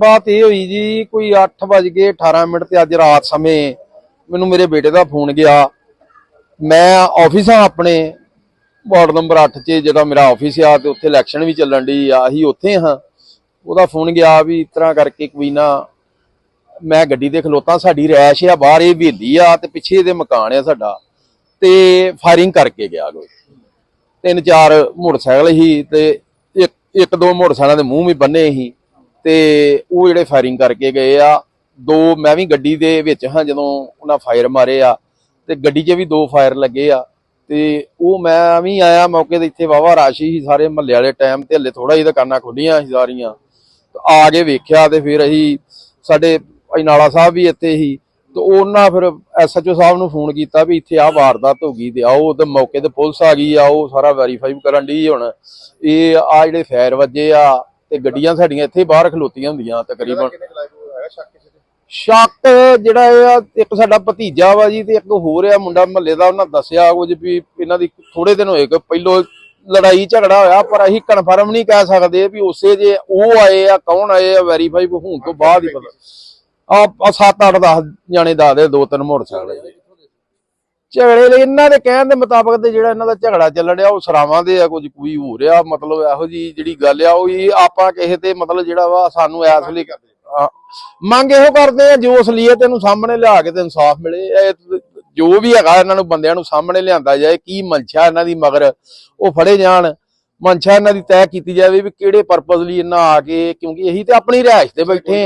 ਗੱਲਬਾਤ ਇਹ ਹੋਈ ਜੀ, ਕੋਈ 8 ਵਜ ਕੇ 18 ਮਿੰਟ ਤੇ ਅੱਜ ਰਾਤ ਸਮੇਂ ਮੈਨੂੰ ਮੇਰੇ ਬੇਟੇ ਦਾ ਫੋਨ ਗਿਆ। ਮੈਂ ਆਫਿਸ ਆ ਆਪਣੇ, ਵਾਰਡ ਨੰਬਰ 8 'ਚ, ਜਿਹੜਾ ਮੇਰਾ ਆਫਿਸ ਆ ਤੇ ਉੱਥੇ ਇਲੈਕਸ਼ਨ ਵੀ ਚੱਲਣ ਦੀ ਆ, ਅਸੀਂ ਉੱਥੇ ਹਾਂ। ਉਹਦਾ ਫੋਨ ਗਿਆ ਵੀ ਇਸ ਤਰ੍ਹਾਂ ਕਰਕੇ ਕੋਈ ਨਾ, ਮੈਂ ਗੱਡੀ ਦੇ ਖਲੋਤਾ, ਸਾਡੀ ਰੈਸ਼ ਆ, ਬਾਹਰ ਇਹ ਹਵੇਲੀ ਆ ਤੇ ਪਿੱਛੇ ਇਹਦੇ ਮਕਾਨ ਆ ਸਾਡਾ ਤੇ ਫਾਇਰਿੰਗ ਕਰਕੇ ਗਿਆ ਕੋਈ। ਤਿੰਨ ਚਾਰ ਮੋਟਰਸਾਈਕਲ ਸੀ ਤੇ ਇੱਕ ਇੱਕ ਦੋ ਮੋਟਰਸਾਈਕਲਾਂ ਦੇ ਮੂੰਹ ਵੀ ਬੰਨੇ ਸੀ। ਤੇ ਉਹ ਜਿਹੜੇ ਫਾਇਰਿੰਗ ਕਰਕੇ ਗਏ ਆ, ਦੋ ਮੈਂ ਵੀ ਗੱਡੀ ਦੇ ਵਿੱਚ ਹਾਂ ਜਦੋਂ ਉਹਨਾਂ ਫਾਇਰ ਮਾਰੇ ਆ, ਤੇ ਗੱਡੀ 'ਚ ਵੀ ਦੋ ਫਾਇਰ ਲੱਗੇ ਆ, ਤੇ ਉਹ ਮੈਂ ਵੀ ਆਇਆ ਮੌਕੇ ਤੇ ਇੱਥੇ ਵਾਵਾ ਰਾਸ਼ੀ ਸੀ, ਸਾਰੇ ਮਹੱਲੇ ਵਾਲੇ ਟਾਈਮ ਤੇ ਹੱਲੇ ਥੋੜਾ ਹੀ ਦੁਕਾਨਾਂ ਖੁੱਲੀਆਂ ਸੀ ਸਾਰੀਆਂ, ਤੇ ਆ ਕੇ ਵੇਖਿਆ ਤੇ ਫਿਰ ਅਸੀਂ ਸਾਡੇ ਅਜਨਾਲਾ ਸਾਹਿਬ ਵੀ ਇੱਥੇ ਸੀ, ਤੇ ਉਹਨਾਂ ਫਿਰ ਐਸਐਚਓ ਸਾਹਿਬ ਨੂੰ ਫੋਨ ਕੀਤਾ ਵੀ ਇੱਥੇ ਆ ਵਾਰਦਾਤ ਹੋ ਗਈ ਤੇ ਆਓ, ਤੇ ਮੌਕੇ ਤੇ ਪੁਲਿਸ ਆ ਗਈ ਆ, ਉਹ ਸਾਰਾ ਵੈਰੀਫਾਈ ਕਰਨ ਲਈ ਹੁਣ, ਇਹ ਆ ਜਿਹੜੇ ਫਾਇਰ ਵੱਜੇ ਆ ਤੇ ਗੱਡੀਆਂ ਸਾਡੀਆਂ ਇੱਥੇ ਬਾਹਰ ਖਲੋਤੀਆਂ ਹੁੰਦੀਆਂ ਤਕਰੀਬਨ। ਸ਼ੱਕ ਜਿਹੜਾ ਇਹ ਆ ਇੱਕ ਸਾਡਾ ਭਤੀਜਾ ਵਾ ਜੀ ਤੇ ਇੱਕ ਹੋਰ ਆ ਮੁੰਡਾ ਮਹੱਲੇ ਦਾ ਉਹਨਾਂ ਦੱਸਿਆ ਕੁਝ ਵੀ ਇਹਨਾਂ ਦੀ ਥੋੜੇ ਦਿਨ ਹੋਏ ਕਿ ਪਹਿਲੋਂ ਲੜਾਈ ਝਗੜਾ ਹੋਇਆ ਪਰ ਅਸੀਂ ਕਨਫਰਮ ਨਹੀਂ ਕਹਿ ਸਕਦੇ ਵੀ ਉਸੇ ਜੇ ਉਹ ਆਏ ਆ ਕੌਣ ਆਏ ਆ ਵੈਰੀਫਾਈ ਹੋਣ ਤੋਂ ਬਾਅਦ ਹੀ ਪਤਾ। ਆ ਆ ਸੱਤ ਅੱਠ 10 ਜਾਣੇ ਦੱਸਦੇ ਦੋ ਤਿੰਨ ਮੋਟਰਸਾਈਕਲ। ਝਗੜੇ ਲਈ ਇਹਨਾਂ ਦੇ ਕਹਿਣ ਦੇ ਮੁਤਾਬਕ ਤੇ ਜਿਹੜਾ ਇਹਨਾਂ ਦਾ ਝਗੜਾ ਚੱਲਣ ਡਿਆ ਉਹ ਸਰਾਵਾਂ ਦੇ ਆ ਕੁਝ ਕੋਈ ਹੋ ਰਿਹਾ ਮਤਲਬ ਇਹੋ ਜੀ ਜਿਹੜੀ ਗੱਲ ਆ ਉਹ ਹੀ ਆਪਾਂ ਕਿਸੇ ਤੇ ਮਤਲਬ ਜਿਹੜਾ ਵਾ ਸਾਨੂੰ ਐਸ ਲਈ ਹਾਂ, ਮੰਗ ਇਹੋ ਕਰਦੇ ਆ ਜੋ ਅਸਲੀਅਤ ਇਹਨੂੰ ਸਾਹਮਣੇ ਲਿਆ ਕੇ ਤੇ ਇਨਸਾਫ ਮਿਲੇ ਜੋ ਵੀ ਹੈਗਾ ਇਹਨਾਂ ਨੂੰ ਬੰਦਿਆਂ ਨੂੰ ਸਾਹਮਣੇ ਲਿਆਂਦਾ ਜਾਏ ਕੀ ਮਨਸ਼ਾ ਇਹਨਾਂ ਦੀ ਮਗਰ ਉਹ ਫੜੇ ਜਾਣ ਮਨਸ਼ਾ ਇਹਨਾਂ ਦੀ ਤੈਅ ਕੀਤੀ ਜਾਵੇ ਵੀ ਕਿਹੜੇ ਪਰਪਸ ਲਈ ਇਹਨਾਂ ਆ ਕੇ ਕਿਉਂਕਿ ਇਹੀ ਤੇ ਆਪਣੀ ਰਿਹਾਇਸ਼ ਤੇ ਬੈਠੇ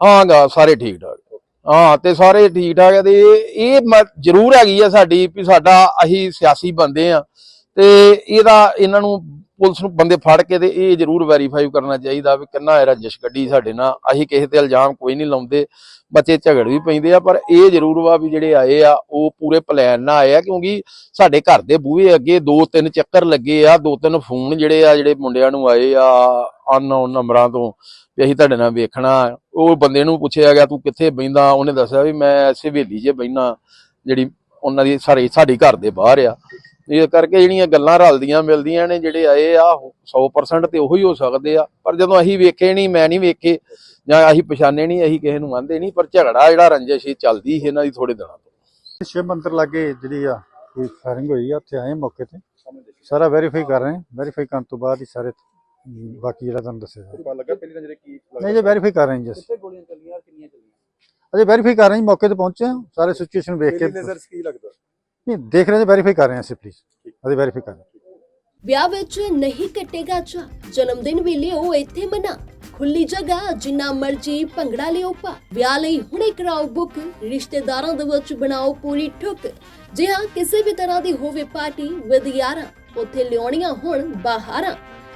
ਹਾਂ ਗਾ ਸਾਰੇ ਠੀਕ ਠਾਕ। ਹਾਂ, ਤੇ ਸਾਰੇ ਠੀਕ ਠਾਕ ਆ ਤੇ ਇਹ ਇਹ ਜ਼ਰੂਰ ਹੈਗੀ ਆ ਸਾਡੀ ਵੀ ਸਾਡਾ ਅਸੀਂ ਸਿਆਸੀ ਬੰਦੇ ਆ। ਤੇ ਇਹਦਾ ਇਹਨਾਂ ਨੂੰ ਪੁਲਿਸ ਨੂੰ ਬੰਦੇ ਫੜ ਕੇ ਤੇ ਇਹ ਜ਼ਰੂਰ ਵੈਰੀਫਾਈ ਕਰਨਾ ਚਾਹੀਦਾ ਵੀ ਕਿੰਨਾ ਇਹ ਰੰਜਿਸ਼ ਗੱਡੀ ਸਾਡੇ ਨਾਲ। ਅਸੀਂ ਕਿਸੇ ਤੇ ਇਲਜ਼ਾਮ ਕੋਈ ਨਹੀਂ ਲਾਉਂਦੇ, ਬੱਚੇ ਝਗੜ ਵੀ ਪੈਂਦੇ ਆ, ਪਰ ਇਹ ਜ਼ਰੂਰ ਵਾ ਵੀ ਜਿਹੜੇ ਆਏ ਆ, ਉਹ ਪੂਰੇ ਪਲਾਨ ਨਾਲ ਆਏ ਆ, ਕਿਉਂਕਿ ਸਾਡੇ ਘਰ ਦੇ ਬੂਹੇ ਅੱਗੇ ਦੋ ਤਿੰਨ ਚੱਕਰ ਲੱਗੇ ਆ, ਦੋ ਤਿੰਨ ਫੋਨ ਜਿਹੜੇ ਆ, ਜਿਹੜੇ ਮੁੰਡਿਆਂ ਨੂੰ ਆਏ ਆ ਅਨਨੋਨ ਨੰਬਰਾਂ ਤੋਂ ਵੀ ਅਸੀਂ ਤੁਹਾਡੇ ਨਾਲ ਵੇਖਣਾ। ਉਹ ਬੰਦੇ ਨੂੰ ਪੁੱਛਿਆ ਗਿਆ, ਤੂੰ ਕਿੱਥੇ ਬੈਂਦਾ ਉਹਨੇ ਦੱਸਿਆ ਵੀ ਮੈਂ ਐਸੇ ਹਵੇਲੀ 'ਚ ਬੈਣਾ ਜਿਹੜੀ ਉਹਨਾਂ ਦੀ ਸਾਰੇ, ਸਾਡੀ ਘਰ ਦੇ ਬਾਹਰ ਆ। ਇਹ ਕਰਕੇ ਜਿਹੜੀਆਂ ਗੱਲਾਂ ਰਲਦੀਆਂ ਮਿਲਦੀਆਂ ਨੇ, ਜਿਹੜੇ ਆਏ ਆ 100% ਤੇ ਉਹੀ ਹੋ ਸਕਦੇ ਆ। ਪਰ ਜਦੋਂ ਅਸੀਂ ਵੇਖੇ ਨਹੀਂ, ਮੈਂ ਨਹੀਂ ਵੇਖੇ, ਜਾਂ ਅਸੀਂ ਪਛਾਣੇ ਨਹੀਂ, ਅਸੀਂ ਕਿਸੇ ਨੂੰ ਆਂਦੇ ਨਹੀਂ, ਪਰ ਝਗੜਾ ਜਿਹੜਾ ਰੰਜਿਸ਼ ਇਹ ਚੱਲਦੀ ਸੀ ਇਹਨਾਂ ਦੀ ਥੋੜੇ ਦਿਨਾਂ ਤੋਂ। ਸ਼ਿਵ ਮੰਦਿਰ ਲਾਗੇ ਜਿਹੜੀ ਆ, ਕੋਈ ਫਾਇਰਿੰਗ ਹੋਈ ਆ, ਉੱਥੇ ਆਏ ਮੌਕੇ ਤੇ। ਸਾਰਾ ਵੈਰੀਫਾਈ ਕਰ ਰਹੇ ਵੈਰੀਫਾਈ ਕਰਨ ਤੋਂ ਬਾਅਦ ਹੀ ਸਾਰੇ ਬਾਕੀ ਜਿਹੜਾ ਤੁਹਾਨੂੰ। ਪਤਾ ਲੱਗਾ ਪਹਿਲੀ ਨਜ਼ਰੇ ਕੀ ਨਹੀਂ ਜੇ ਵੈਰੀਫਾਈ ਕਰ ਰਹੇ ਹਾਂ ਜੀ ਅਸੀਂ। ਕਿੱਥੇ ਗੋਲੀਆਂ ਚੱਲੀਆਂ ਕਿੰਨੀਆਂ ਚੱਲੀਆਂ? ਅਜੇ ਵੈਰੀਫਾਈ ਕਰ ਰਹੇ ਹਾਂ ਜੀ, ਮੌਕੇ ਤੇ ਪਹੁੰਚੇ ਹਾਂ। ਸਾਰੇ ਸਿਚੁਏਸ਼ਨ ਵੇਖ ਕੇ ਪਹਿਲੀ ਨਜ਼ਰ ਕੀ ਲੱਗਦਾ? ਨਹੀਂ ਦੇਖ ਰਹੇ ਹਾਂ ਵੈਰੀਫਾਈ ਕਰ ਰਹੇ ਹਾਂ ਅਸੀਂ ਪਲੀਜ਼ ਅਜੇ ਵੈਰੀਫਾਈ ਕਰ ਰਹੇ ਹਾਂ। ਵਿਆਹ ਵਿੱਚ ਨਹੀਂ ਕੱਟੇਗਾ ਚਾ ਜਨਮ ਦਿਨ ਵੀ ਲਿਓ ਇੱਥੇ ਮਨਾ। ਖੁੱਲੀ ਜਗ੍ਹਾ ਜਿੰਨਾ ਮਰਜ਼ੀ ਭੰਗੜਾ ਲਿਓ ਪਾ। ਵਿਆਹ ਲਈ ਹੁਣੇ ਕਰਾਓ ਬੁੱਕ ਰਿਸ਼ਤੇਦਾਰਾਂ ਦੇ ਵਿੱਚ ਬਣਾਓ ਪੂਰੀ ਠੁੱਕ। ਜੇ ਹਾਂ ਕਿਸੇ ਵੀ ਤਰ੍ਹਾਂ ਦੀ ਹੋਵੇ ਪਾਰਟੀ ਵਿਦ ਯਾਰਾਂ ਉੱਥੇ ਲਿਆਉਣੀਆਂ ਹੁਣ ਬਾਹਰਾਂ